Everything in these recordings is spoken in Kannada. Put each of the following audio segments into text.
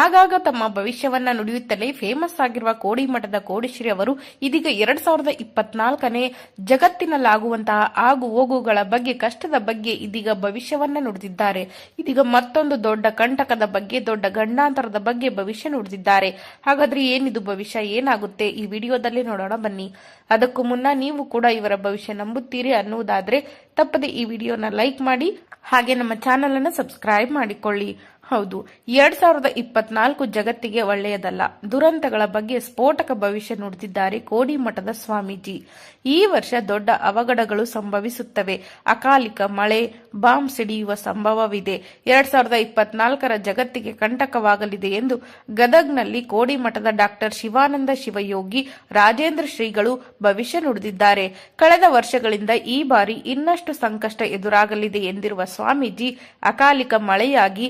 ಆಗಾಗ ತಮ್ಮ ಭವಿಷ್ಯವನ್ನ ನುಡಿಯುತ್ತಲೇ ಫೇಮಸ್ ಆಗಿರುವ ಕೋಡಿಮಠದ ಕೋಡಿಶ್ರೀ ಅವರು ಇದೀಗ ಎರಡ್ ಸಾವಿರದ ಇಪ್ಪತ್ನಾಲ್ಕನೇ ಜಗತ್ತಿನಲ್ಲಾಗುವಂತಹ ಆಗು ಹೋಗುಗಳ ಬಗ್ಗೆ, ಕಷ್ಟದ ಬಗ್ಗೆ ಇದೀಗ ಭವಿಷ್ಯವನ್ನ ನುಡಿದಿದ್ದಾರೆ. ಇದೀಗ ಮತ್ತೊಂದು ದೊಡ್ಡ ಕಂಟಕದ ಬಗ್ಗೆ, ದೊಡ್ಡ ಗಂಡಾಂತರದ ಬಗ್ಗೆ ಭವಿಷ್ಯ ನುಡಿದಿದ್ದಾರೆ. ಹಾಗಾದ್ರೆ ಏನಿದು ಭವಿಷ್ಯ, ಏನಾಗುತ್ತೆ? ಈ ವಿಡಿಯೋದಲ್ಲಿ ನೋಡೋಣ ಬನ್ನಿ. ಅದಕ್ಕೂ ಮುನ್ನ ನೀವು ಕೂಡ ಇವರ ಭವಿಷ್ಯ ನಂಬುತ್ತೀರಿ ಅನ್ನುವುದಾದ್ರೆ ತಪ್ಪದೆ ಈ ವಿಡಿಯೋನ ಲೈಕ್ ಮಾಡಿ, ಹಾಗೆ ನಮ್ಮ ಚಾನೆಲ್ ಅನ್ನು ಸಬ್ಸ್ಕ್ರೈಬ್ ಮಾಡಿಕೊಳ್ಳಿ. ಹೌದು, ಎರಡ್ ಸಾವಿರದ ಇಪ್ಪತ್ನಾಲ್ಕು ಜಗತ್ತಿಗೆ ಒಳ್ಳೆಯದಲ್ಲ. ದುರಂತಗಳ ಬಗ್ಗೆ ಸ್ಫೋಟಕ ಭವಿಷ್ಯ ನುಡಿದಿದ್ದಾರೆ ಕೋಡಿಮಠದ ಸ್ವಾಮೀಜಿ. ಈ ವರ್ಷ ದೊಡ್ಡ ಅವಘಡಗಳು ಸಂಭವಿಸುತ್ತವೆ. ಅಕಾಲಿಕ ಮಳೆ, ಬಾಂಬ್ ಸಿಡಿಯುವ ಸಂಭವವಿದೆ. ಎರಡ್ ಸಾವಿರದ ಇಪ್ಪತ್ನಾಲ್ಕರ ಜಗತ್ತಿಗೆ ಕಂಟಕವಾಗಲಿದೆ ಎಂದು ಗದಗ್ನಲ್ಲಿ ಕೋಡಿಮಠದ ಡಾಕ್ಟರ್ ಶಿವಾನಂದ ಶಿವಯೋಗಿ, ರಾಜೇಂದ್ರ ಶ್ರೀಗಳು ಭವಿಷ್ಯ ನುಡಿದಿದ್ದಾರೆ. ಕಳೆದ ವರ್ಷಗಳಿಂದ ಈ ಬಾರಿ ಇನ್ನಷ್ಟು ಸಂಕಷ್ಟ ಎದುರಾಗಲಿದೆ ಎಂದಿರುವ ಸ್ವಾಮೀಜಿ, ಅಕಾಲಿಕ ಮಳೆಯಾಗಿ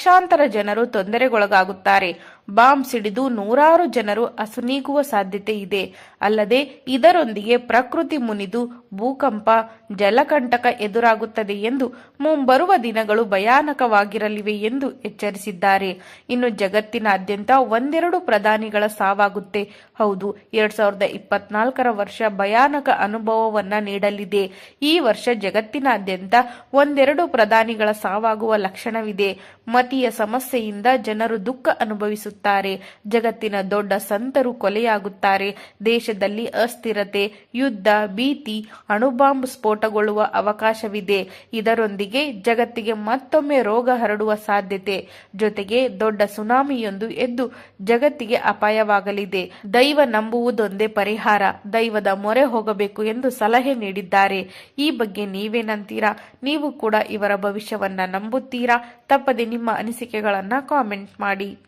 ಲಕ್ಷಾಂತರ ಜನರು ತೊಂದರೆಗೊಳಗಾಗುತ್ತಾರೆ. ಬಾಂಬ್ ಸಿಡಿದು ನೂರಾರು ಜನರು ಅಸುನೀಗುವ ಸಾಧ್ಯತೆ ಇದೆ. ಅಲ್ಲದೆ ಇದರೊಂದಿಗೆ ಪ್ರಕೃತಿ ಮುನಿದು ಭೂಕಂಪ, ಜಲಕಂಟಕ ಎದುರಾಗುತ್ತದೆ ಎಂದು ಮುಂಬರುವ ದಿನಗಳು ಭಯಾನಕವಾಗಿರಲಿವೆ ಎಂದು ಎಚ್ಚರಿಸಿದ್ದಾರೆ. ಇನ್ನು ಜಗತ್ತಿನಾದ್ಯಂತ ಒಂದೆರಡು ಪ್ರಧಾನಿಗಳ ಸಾವಾಗುತ್ತೆ. ಹೌದು, ಎರಡ್ ಸಾವಿರದ ಇಪ್ಪತ್ನಾಲ್ಕರ ವರ್ಷ ಭಯಾನಕ ಅನುಭವವನ್ನ ನೀಡಲಿದೆ. ಈ ವರ್ಷ ಜಗತ್ತಿನಾದ್ಯಂತ ಒಂದೆರಡು ಪ್ರಧಾನಿಗಳ ಸಾವಾಗುವ ಲಕ್ಷಣವಿದೆ. ಮತೀಯ ಸಮಸ್ಯೆಯಿಂದ ಜನರು ದುಃಖ ಅನುಭವಿಸುತ್ತಾರೆ. ಜಗತ್ತಿನ ದೊಡ್ಡ ಸಂತರು ಕೊಲೆಯಾಗುತ್ತಾರೆ. ದೇಶದಲ್ಲಿ ಅಸ್ಥಿರತೆ, ಯುದ್ಧ, ಭೀತಿ, ಅಣುಬಾಂಬ್ ಸ್ಫೋಟಗೊಳ್ಳುವ ಅವಕಾಶವಿದೆ. ಇದರೊಂದಿಗೆ ಜಗತ್ತಿಗೆ ಮತ್ತೊಮ್ಮೆ ರೋಗ ಹರಡುವ ಸಾಧ್ಯತೆ. ಜೊತೆಗೆ ದೊಡ್ಡ ಸುನಾಮಿಯೊಂದು ಎದ್ದು ಜಗತ್ತಿಗೆ ಅಪಾಯವಾಗಲಿದೆ. ದೈವ ನಂಬುವುದೊಂದೇ ಪರಿಹಾರ. ದೈವದ ಮೊರೆ ಹೋಗಬೇಕು ಎಂದು ಸಲಹೆ ನೀಡಿದ್ದಾರೆ. ಈ ಬಗ್ಗೆ ನೀವೇನಂತೀರಾ ನೀವು ಕೂಡ ಇವರ ಭವಿಷ್ಯವನ್ನ ನಂಬುತ್ತೀರಾ? ತಪ್ಪದೆ ನಿಮ್ಮ ಅನಿಸಿಕೆಗಳನ್ನ ಕಾಮೆಂಟ್ ಮಾಡಿ.